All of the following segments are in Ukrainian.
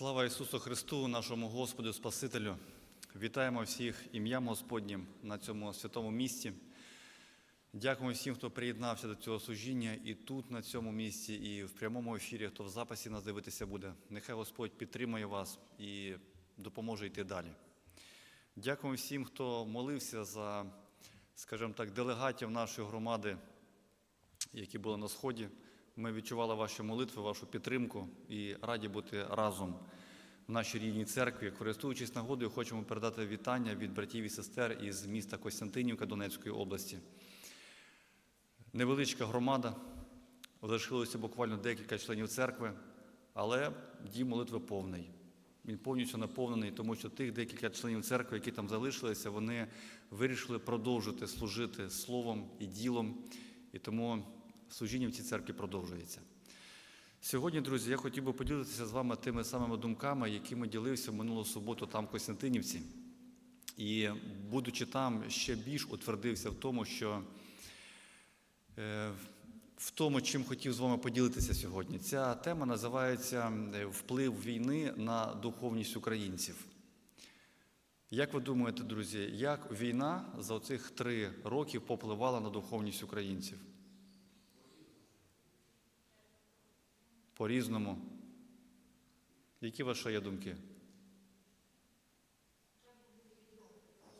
Слава Ісусу Христу, нашому Господу Спасителю. Вітаємо всіх ім'ям Господнім на цьому святому місці. Дякуємо всім, хто приєднався до цього служіння і тут, на цьому місці, і в прямому ефірі, хто в записі нас дивитися буде. Нехай Господь підтримає вас і допоможе йти далі. Дякуємо всім, хто молився за, скажімо так, делегатів нашої громади, які були на сході. Ми відчували ваші молитви, вашу підтримку і раді бути разом в нашій рідній церкві. Користуючись нагодою, хочемо передати вітання від братів і сестер із міста Костянтинівка Донецької області. Невеличка громада, залишилося буквально декілька членів церкви, але дім молитви повний. Він повністю наповнений, тому що тих декілька членів церкви, які там залишилися, вони вирішили продовжити служити словом і ділом. І тому служіння в цій церкві продовжується. Сьогодні, друзі, я хотів би поділитися з вами тими самими думками, якими ділився минулу суботу там в Костянтинівці. І, будучи там, ще більш утвердився в тому, що е, в тому, чим хотів з вами поділитися сьогодні. Ця тема називається е, Вплив війни на духовність українців. Як ви думаєте, друзі, як війна за цих три роки попливала на духовність українців? По-різному. Які ваші є думки?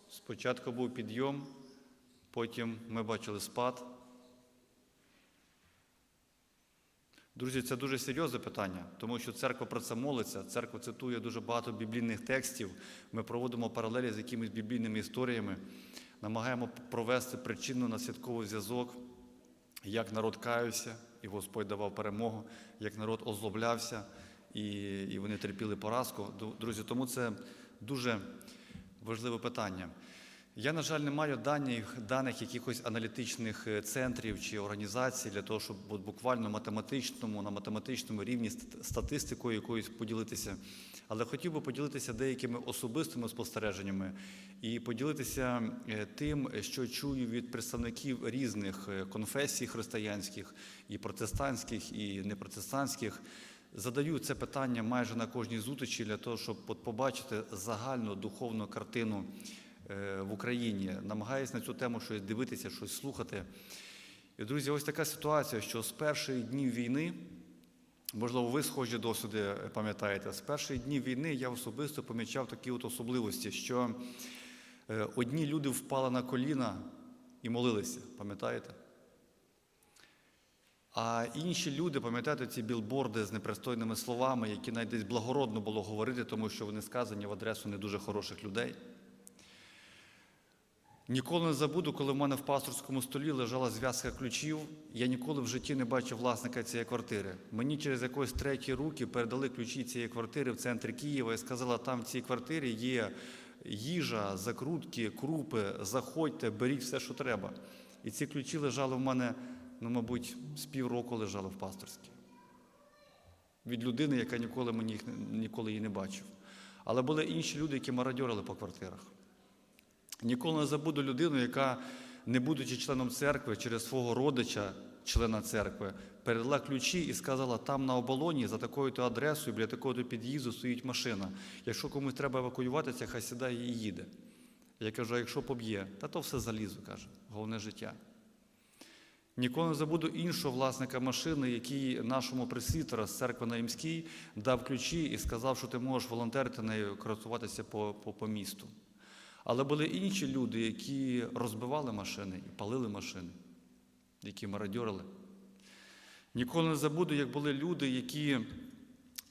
Спочатку був підйом, потім ми бачили спад. Друзі, це дуже серйозне питання, тому що церква про це молиться. Церква цитує дуже багато біблійних текстів. Ми проводимо паралелі з якимись біблійними історіями, намагаємо провести причинно-наслідковий зв'язок, як народ каявся, і Господь давав перемогу, як народ озлоблявся, і, і вони терпіли поразку. Друзі, тому це дуже важливе питання. Я, на жаль, не маю даних, даних якихось аналітичних е, центрів чи організацій для того, щоб буквально математичному, на математичному рівні статистикою якоюсь поділитися. Але хотів би поділитися деякими особистими спостереженнями і поділитися е, тим, що чую від представників різних е, конфесій християнських, і протестантських, і непротестантських. Задаю це питання майже на кожній зустрічі для того, щоб побачити загальну духовну картину в Україні, намагаюся на цю тему щось дивитися, щось слухати. І, друзі, ось така ситуація, що з перших днів війни, можливо, ви схожі досвіди пам'ятаєте, з перших днів війни я особисто помічав такі от особливості, що одні люди впали на коліна і молилися, пам'ятаєте? А інші люди, пам'ятаєте, ці білборди з непристойними словами, які навіть десь благородно було говорити, тому що вони сказані в адресу не дуже хороших людей. Ніколи не забуду, коли в мене в пасторському столі лежала зв'язка ключів. Я ніколи в житті не бачив власника цієї квартири. Мені через якось треті руки передали ключі цієї квартири в центрі Києва і сказали, там в цій квартирі є їжа, закрутки, крупи, заходьте, беріть все, що треба. І ці ключі лежали в мене, ну, мабуть, з півроку лежали в пасторській. Від людини, яка ніколи мені їх ніколи її не бачив. Але були інші люди, які мародьорили по квартирах. Ніколи не забуду людину, яка, не будучи членом церкви, через свого родича, члена церкви, передала ключі і сказала, там на оболоні за такою-то адресою, біля такого-то під'їзду стоїть машина. Якщо комусь треба евакуюватися, хай сідає і їде. Я кажу, а якщо поб'є, та то все залізу, каже, головне життя. Ніколи не забуду іншого власника машини, який нашому пресвітера з церкви на Імській дав ключі і сказав, що ти можеш волонтерити нею користуватися по, по, по місту. Але були інші люди, які розбивали машини і палили машини, які мародьорили. Ніколи не забуду, як були люди, які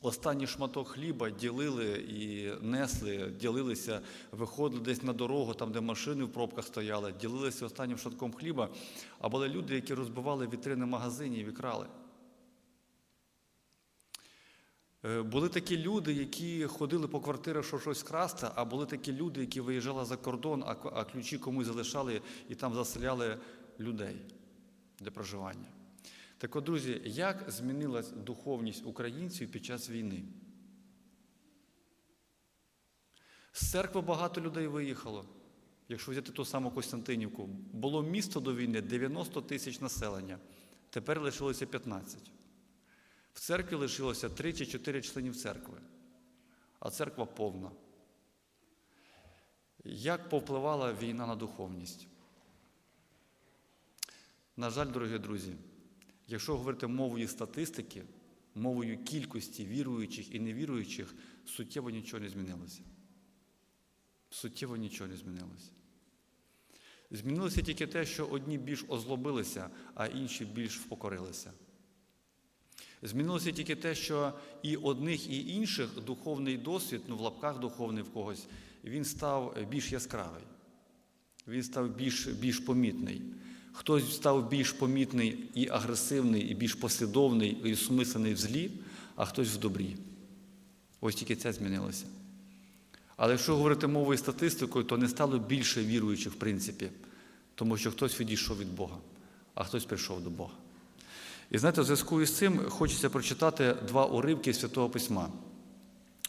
останній шматок хліба ділили і несли, ділилися, виходили десь на дорогу, там, де машини в пробках стояли, ділилися останнім шматком хліба, а були люди, які розбивали вітрини магазинів і крали. Були такі люди, які ходили по квартирах, щоб щось красти, а були такі люди, які виїжджали за кордон, а ключі комусь залишали і там заселяли людей для проживання. Так от, друзі, як змінилась духовність українців під час війни? З церкви багато людей виїхало. Якщо взяти ту саму Костянтинівку, було місто до війни 90 тисяч населення, тепер лишилося 15. В церкві лишилося 3 чи 4 членів церкви. а церква повна. Як повпливала війна на духовність? На жаль, дорогі друзі, якщо говорити мовою статистики, мовою кількості віруючих і невіруючих, суттєво нічого не змінилося. Суттєво нічого не змінилося. Змінилося тільки те, що одні більш озлобилися, а інші більш впокорилися. Змінилося тільки те, що і одних, і інших духовний досвід, ну в лапках духовний в когось, він став більш яскравий, він став більш, більш помітний. Хтось став більш помітний і агресивний, і більш послідовний, і осмислений в злі, а хтось в добрі. Ось тільки це змінилося. Але якщо говорити мовою статистикою, то не стало більше віруючих, в принципі, тому що хтось відійшов від Бога, а хтось прийшов до Бога. І знаєте, в зв'язку із цим хочеться прочитати два уривки Святого Письма.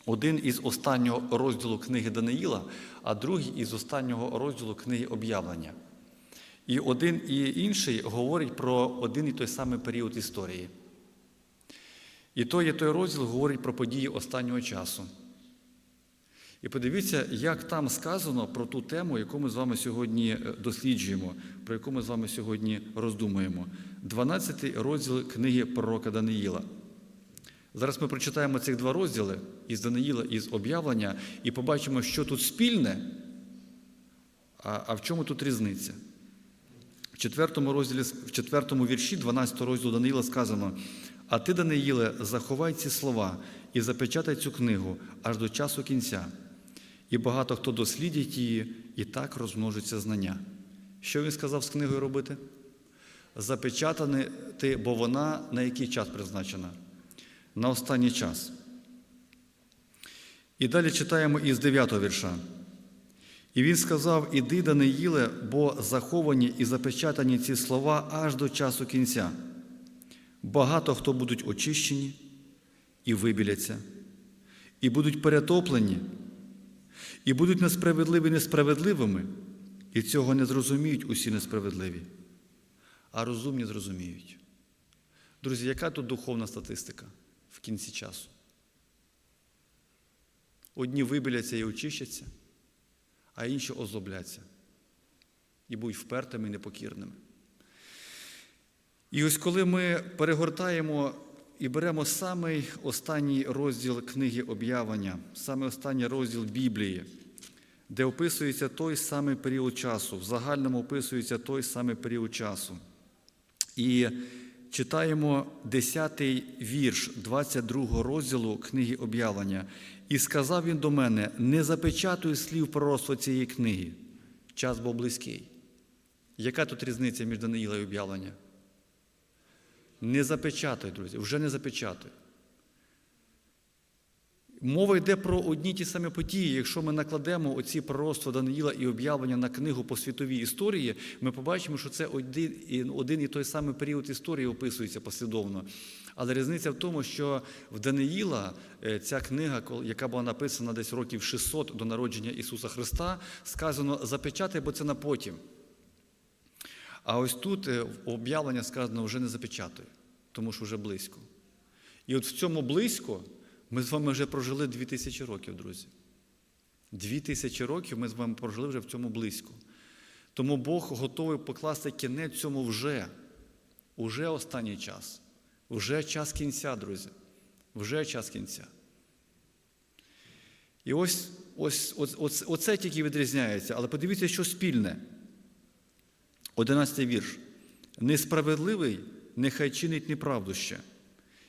Один із останнього розділу книги Даниїла, а другий із останнього розділу книги Об'явлення. І один і інший говорить про один і той самий період історії. І той і той розділ говорить про події останнього часу. І подивіться, як там сказано про ту тему, яку ми з вами сьогодні е, досліджуємо, про яку ми з вами сьогодні роздумуємо. 12 розділ книги пророка Даниїла. Зараз ми прочитаємо цих два розділи із Даниїла і з об'явлення, і побачимо, що тут спільне, а, а в чому тут різниця. В четвертому розділі, в четвертому вірші 12 розділу Даниїла сказано: А ти, Даниїле, заховай ці слова і запечатай цю книгу аж до часу кінця. І багато хто дослідить її, і так розмножиться знання. Що він сказав з книгою робити? Запечатати, бо вона на який час призначена? На останній час. І далі читаємо із 9 вірша. І він сказав: Іди, Даниїле, бо заховані і запечатані ці слова аж до часу кінця. Багато хто будуть очищені і вибіляться, і будуть перетоплені, і будуть несправедливі несправедливими, і цього не зрозуміють усі несправедливі, а розумні зрозуміють. Друзі, яка тут духовна статистика в кінці часу? Одні вибіляться і очищаться, а інші озлобляться і будуть впертими і непокірними. І ось коли ми перегортаємо і беремо самий останній розділ книги об'явлення, саме останній розділ Біблії, де описується той самий період часу, в загальному описується той самий період часу. І читаємо 10-й вірш 22 розділу книги об'явлення. І сказав він до мене: не запечатуй слів пророцтва цієї книги. Час був близький. Яка тут різниця між Даниїла і об'явлення? Не запечатай, друзі, вже не запечатай. Мова йде про одні ті самі події. Якщо ми накладемо оці пророцтва Даниїла і об'явлення на книгу по світовій історії, ми побачимо, що це один один і той самий період історії описується послідовно. Але різниця в тому, що в Даниїла е, ця книга, яка була написана десь років 600 до народження Ісуса Христа, сказано запечатай, бо це на потім. А ось тут е, об'явлення сказано вже не запечатуй, тому що вже близько. І от в цьому близько ми з вами вже прожили дві тисячі років, друзі. Дві тисячі років ми з вами прожили вже в цьому близько. Тому Бог готовий покласти кінець цьому вже. Уже останній час. Вже час кінця, друзі. Вже час кінця. І ось ось, ось, ось оце тільки відрізняється. Але подивіться, що спільне. Одинадцятий вірш. Несправедливий нехай чинить неправду ще,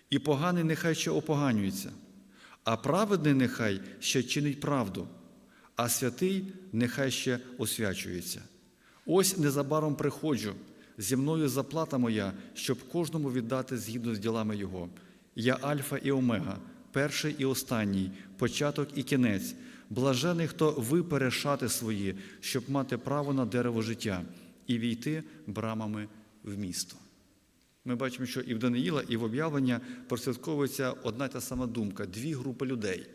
і поганий нехай ще опоганюється, а праведний нехай ще чинить правду, а святий нехай ще освячується. Ось незабаром приходжу, зі мною заплата моя, щоб кожному віддати згідно з ділами Його. Я Альфа і Омега, перший і останній, початок і кінець. Блажений, хто випере шати свої, щоб мати право на дерево життя і війти брамами в місто. Ми бачимо, що і в Даниїла, і в об'явлення прослідковується одна та сама думка дві групи людей.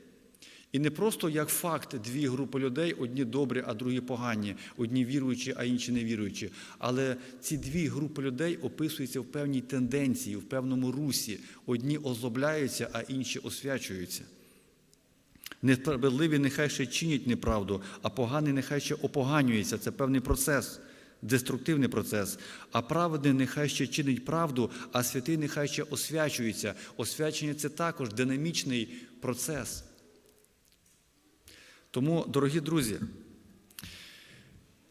І не просто як факт дві групи людей, одні добрі, а другі погані, одні віруючі, а інші невіруючі. Але ці дві групи людей описуються в певній тенденції, в певному русі. Одні озлобляються, а інші освячуються. Несправедливі нехай ще чинять неправду, а поганий нехай ще опоганюється. Це певний процес, деструктивний процес. А праведний нехай ще чинить правду, а святий нехай ще освячується. Освячення це також динамічний процес. Тому, дорогі друзі,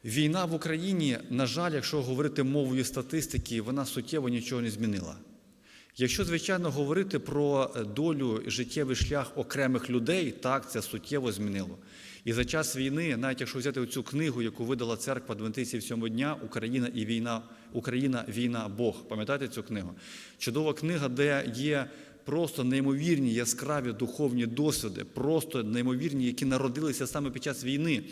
війна в Україні, на жаль, якщо говорити мовою статистики, вона суттєво нічого не змінила. Якщо, звичайно, говорити про долю життєвий шлях окремих людей, так, це суттєво змінило. І за час війни, навіть якщо взяти цю книгу, яку видала церква Адвентистів сьомого дня Україна і війна, Україна, війна, Бог. Пам'ятаєте цю книгу? Чудова книга, де є просто неймовірні яскраві духовні досвіди, просто неймовірні, які народилися саме під час війни.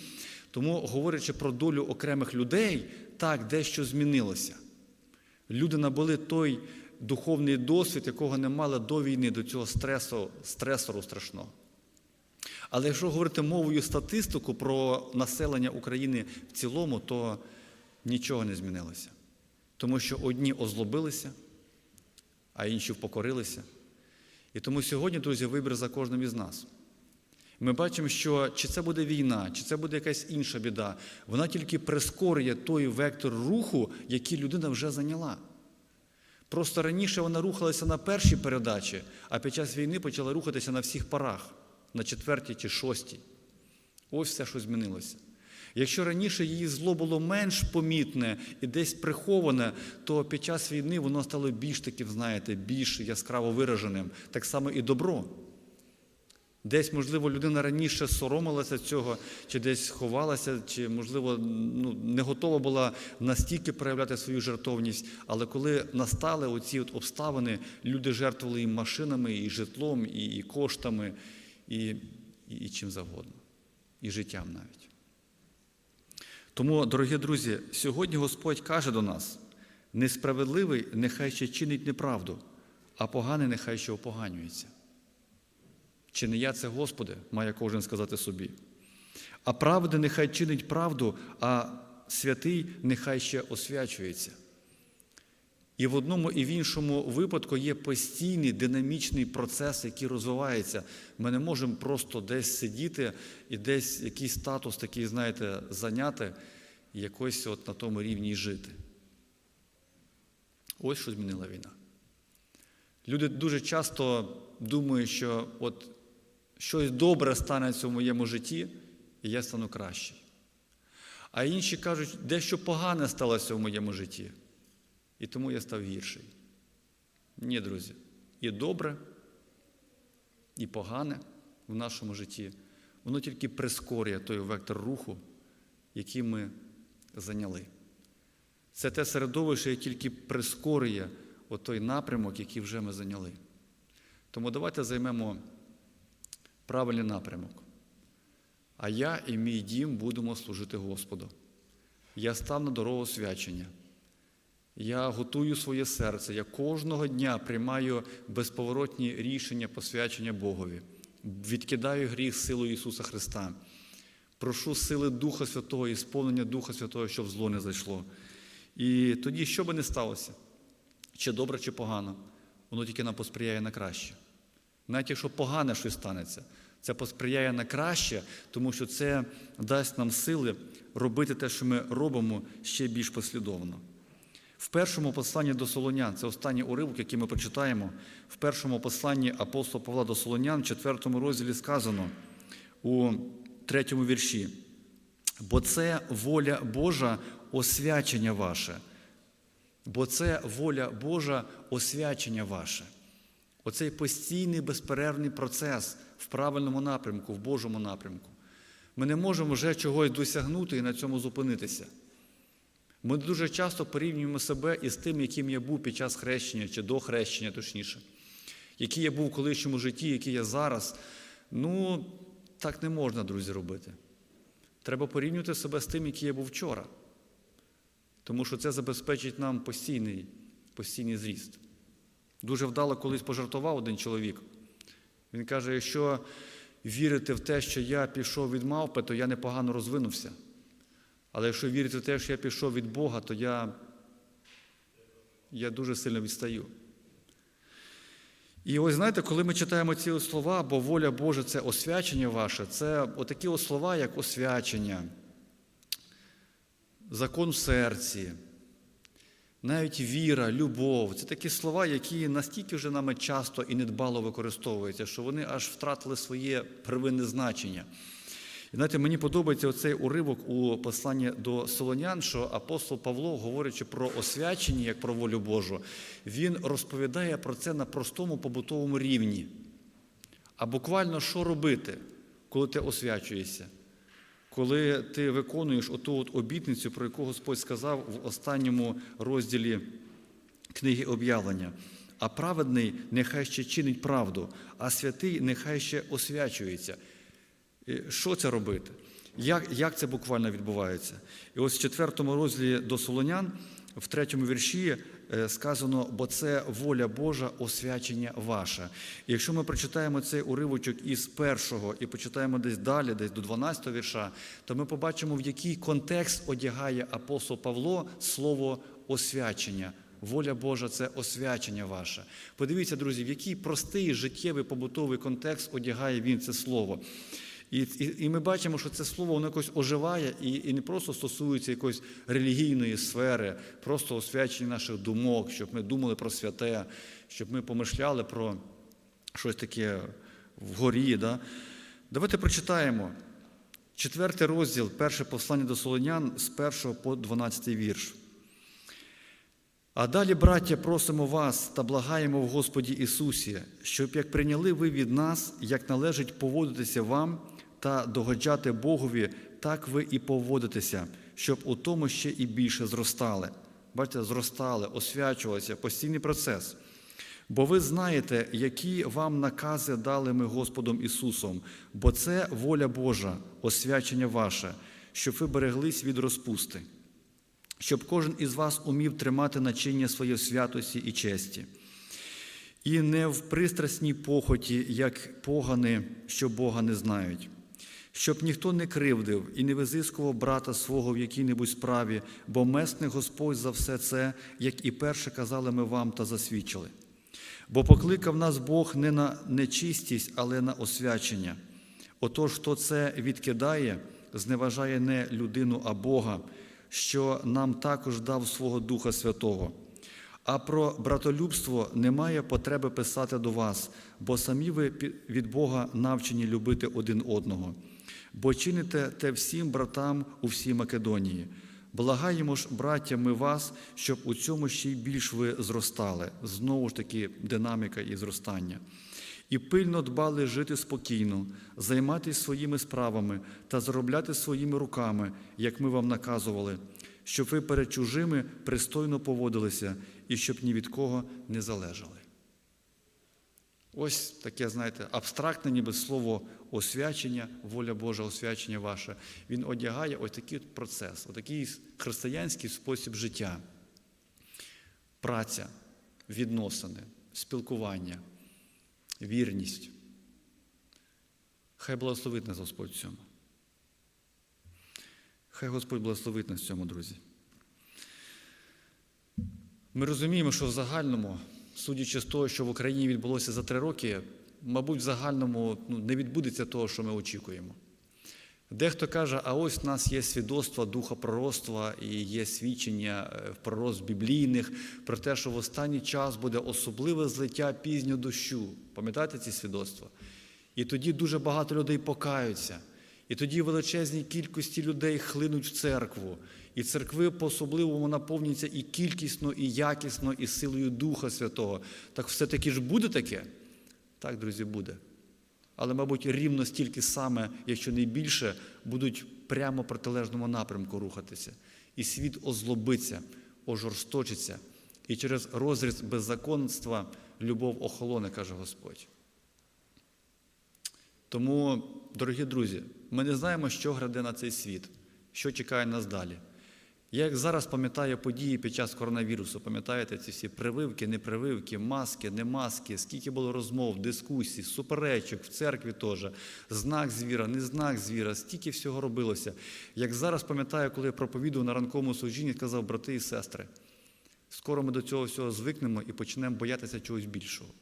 Тому, говорячи про долю окремих людей, так, дещо змінилося. Люди набули той духовний досвід, якого не мали до війни, до цього стресу, стресору страшного. Але якщо говорити мовою статистику про населення України в цілому, то нічого не змінилося. Тому що одні озлобилися, а інші впокорилися. І тому сьогодні, друзі, вибір за кожним із нас. Ми бачимо, що чи це буде війна, чи це буде якась інша біда, вона тільки прискорює той вектор руху, який людина вже зайняла. Просто раніше вона рухалася на першій передачі, а під час війни почала рухатися на всіх парах, на четвертій чи шостій. Ось все, що змінилося. Якщо раніше її зло було менш помітне і десь приховане, то під час війни воно стало більш таким, знаєте, більш яскраво вираженим. Так само і добро. Десь, можливо, людина раніше соромилася цього, чи десь ховалася, чи, можливо, ну, не готова була настільки проявляти свою жертовність. Але коли настали оці от обставини, люди жертвували і машинами, і житлом, і, коштами, і, і, і чим завгодно, і життям навіть. Тому, дорогі друзі, сьогодні Господь каже до нас: несправедливий нехай ще чинить неправду, а поганий нехай ще опоганюється. Чи не я це, Господи, має кожен сказати собі. А правда нехай чинить правду, а святий нехай ще освячується. І в одному і в іншому випадку є постійний динамічний процес, який розвивається. Ми не можемо просто десь сидіти і десь якийсь статус такий, знаєте, зайняти і якось от на тому рівні жити. Ось що змінила війна. Люди дуже часто думають, що от щось добре станеться в моєму житті, і я стану кращий. А інші кажуть, дещо погане сталося в моєму житті, і тому я став гірший. Ні, друзі, і добре, і погане в нашому житті, воно тільки прискорює той вектор руху, який ми зайняли. Це те середовище, яке тільки прискорює той напрямок, який вже ми зайняли. Тому давайте займемо правильний напрямок. А я і мій дім будемо служити Господу. Я став на дорогу свячення. Я готую своє серце. Я кожного дня приймаю безповоротні рішення посвячення Богові. Відкидаю гріх силою Ісуса Христа. Прошу сили Духа Святого і сповнення Духа Святого, щоб зло не зайшло. І тоді, що би не сталося, чи добре, чи погано, воно тільки нам посприяє на краще. Навіть якщо погане щось станеться, це посприяє на краще, тому що це дасть нам сили робити те, що ми робимо, ще більш послідовно. В першому посланні до Солонян, це останній уривок, який ми прочитаємо, в першому посланні апостола Павла до Солонян, в четвертому розділі сказано у третьому вірші. Бо це воля Божа освячення ваше. Бо це воля Божа освячення ваше. Оцей постійний безперервний процес в правильному напрямку, в Божому напрямку. Ми не можемо вже чогось досягнути і на цьому зупинитися. Ми дуже часто порівнюємо себе із тим, яким я був під час хрещення чи до хрещення, точніше, який я був в колишньому житті, який я зараз. Ну, так не можна, друзі, робити. Треба порівнювати себе з тим, який я був вчора. Тому що це забезпечить нам постійний, постійний зріст. Дуже вдало колись пожартував один чоловік. Він каже: якщо вірити в те, що я пішов від мавпи, то я непогано розвинувся. Але якщо вірити в те, що я пішов від Бога, то я, я дуже сильно відстаю. І ось знаєте, коли ми читаємо ці слова, бо воля Божа це освячення ваше, це отакі слова, як освячення, закон в серці, навіть віра, любов це такі слова, які настільки вже нами часто і недбало використовуються, що вони аж втратили своє первинне значення. І знаєте, мені подобається оцей уривок у посланні до Солонян, що апостол Павло, говорячи про освячення як про волю Божу, він розповідає про це на простому побутовому рівні. А буквально що робити, коли ти освячуєшся? Коли ти виконуєш оту от обітницю, про яку Господь сказав в останньому розділі книги об'явлення. А праведний нехай ще чинить правду, а святий нехай ще освячується. Що це робити? Як, як це буквально відбувається? І ось в четвертому розділі до Солонян, в третьому вірші е, сказано, бо це воля Божа, освячення ваше. І якщо ми прочитаємо цей уривочок із першого і почитаємо десь далі, десь до 12 вірша, то ми побачимо, в який контекст одягає апостол Павло слово освячення. Воля Божа це освячення ваше. Подивіться, друзі, в який простий життєвий побутовий контекст одягає він це слово. І, і, і ми бачимо, що це слово воно якось оживає і, і не просто стосується якоїсь релігійної сфери, просто освячення наших думок, щоб ми думали про святе, щоб ми помишляли про щось таке вгорі. Да? Давайте прочитаємо. Четвертий розділ, перше послання до Солонян з 1 по 12 вірш. А далі, браття, просимо вас та благаємо в Господі Ісусі, щоб як прийняли ви від нас, як належить поводитися вам та догоджати Богові, так ви і поводитеся, щоб у тому ще і більше зростали. Бачите, зростали, освячувалися, постійний процес. Бо ви знаєте, які вам накази дали ми Господом Ісусом, бо це воля Божа, освячення ваше, щоб ви береглись від розпусти щоб кожен із вас умів тримати начиння своє святості і честі, і не в пристрасній похоті, як погани, що Бога не знають, щоб ніхто не кривдив і не визискував брата свого в якій-небудь справі, бо месник Господь за все це, як і перше казали ми вам та засвідчили. Бо покликав нас Бог не на нечистість, але на освячення. Отож, хто це відкидає, зневажає не людину, а Бога що нам також дав свого Духа Святого. А про братолюбство немає потреби писати до вас, бо самі ви від Бога навчені любити один одного, бо чините те всім братам у всій Македонії. Благаємо ж, браття, ми вас, щоб у цьому ще й більш ви зростали. Знову ж таки, динаміка і зростання. І пильно дбали жити спокійно, займатися своїми справами та заробляти своїми руками, як ми вам наказували, щоб ви перед чужими пристойно поводилися і щоб ні від кого не залежали. Ось таке, знаєте, абстрактне, ніби слово освячення, воля Божа, освячення ваше. Він одягає ось такий процес, отакий християнський спосіб життя, праця, відносини, спілкування вірність. Хай благословить нас Господь в цьому. Хай Господь благословить нас в цьому, друзі. Ми розуміємо, що в загальному, судячи з того, що в Україні відбулося за три роки, мабуть, в загальному ну, не відбудеться того, що ми очікуємо. Дехто каже, а ось в нас є свідоцтва духа пророцтва і є свідчення в пророцтв біблійних про те, що в останній час буде особливе злиття пізнього дощу. Пам'ятаєте ці свідоцтва? І тоді дуже багато людей покаються. І тоді величезній кількості людей хлинуть в церкву. І церкви по-особливому наповнюються і кількісно, і якісно, і силою Духа Святого. Так все-таки ж буде таке? Так, друзі, буде але, мабуть, рівно стільки саме, якщо не більше, будуть прямо в протилежному напрямку рухатися. І світ озлобиться, ожорсточиться, і через розріз беззаконства любов охолоне, каже Господь. Тому, дорогі друзі, ми не знаємо, що граде на цей світ, що чекає нас далі. Я як зараз пам'ятаю події під час коронавірусу, пам'ятаєте ці всі прививки, непрививки, маски, не маски, скільки було розмов, дискусій, суперечок в церкві теж, знак звіра, не знак звіра, стільки всього робилося. Як зараз пам'ятаю, коли я проповідував на ранковому служінні, сказав, брати і сестри, скоро ми до цього всього звикнемо і почнемо боятися чогось більшого.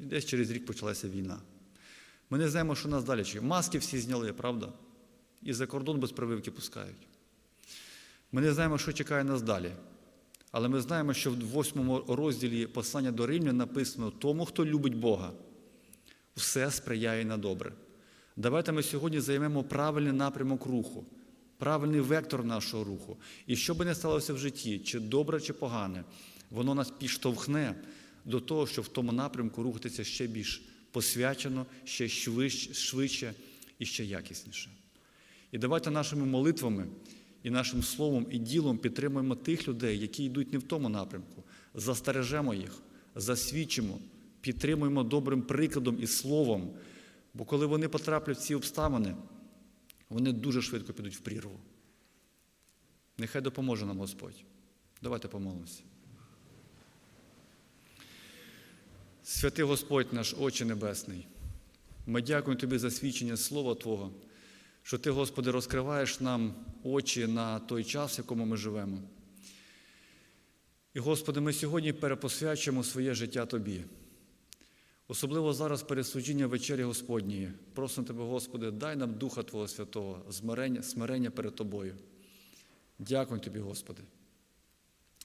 І десь через рік почалася війна. Ми не знаємо, що нас далі чекає. Маски всі зняли, правда? І за кордон без прививки пускають. Ми не знаємо, що чекає нас далі. Але ми знаємо, що в восьмому розділі послання до Римлян написано: тому, хто любить Бога, все сприяє на добре. Давайте ми сьогодні займемо правильний напрямок руху, правильний вектор нашого руху. І що би не сталося в житті, чи добре, чи погане, воно нас підштовхне до того, щоб в тому напрямку рухатися ще більш посвячено, ще швидше, і ще якісніше. І давайте нашими молитвами і нашим словом і ділом підтримуємо тих людей, які йдуть не в тому напрямку, застережемо їх, засвідчимо, підтримуємо добрим прикладом і словом. Бо коли вони потраплять в ці обставини, вони дуже швидко підуть в прірву. Нехай допоможе нам Господь. Давайте помолимося. Святий Господь наш, Отче Небесний, ми дякуємо Тобі за свідчення Слова Твого, що Ти, Господи, розкриваєш нам очі на той час, в якому ми живемо. І, Господи, ми сьогодні перепосвячуємо своє життя Тобі. Особливо зараз пересудження вечері Господньої. Просимо Тебе, Господи, дай нам Духа Твого Святого, смирення, смирення перед Тобою. Дякую Тобі, Господи.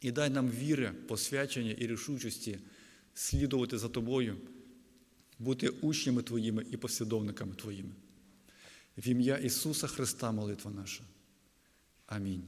І дай нам віри, посвячення і рішучості слідувати за Тобою, бути учнями Твоїми і послідовниками Твоїми. В ім'я Ісуса Христа молитва наша. Амінь.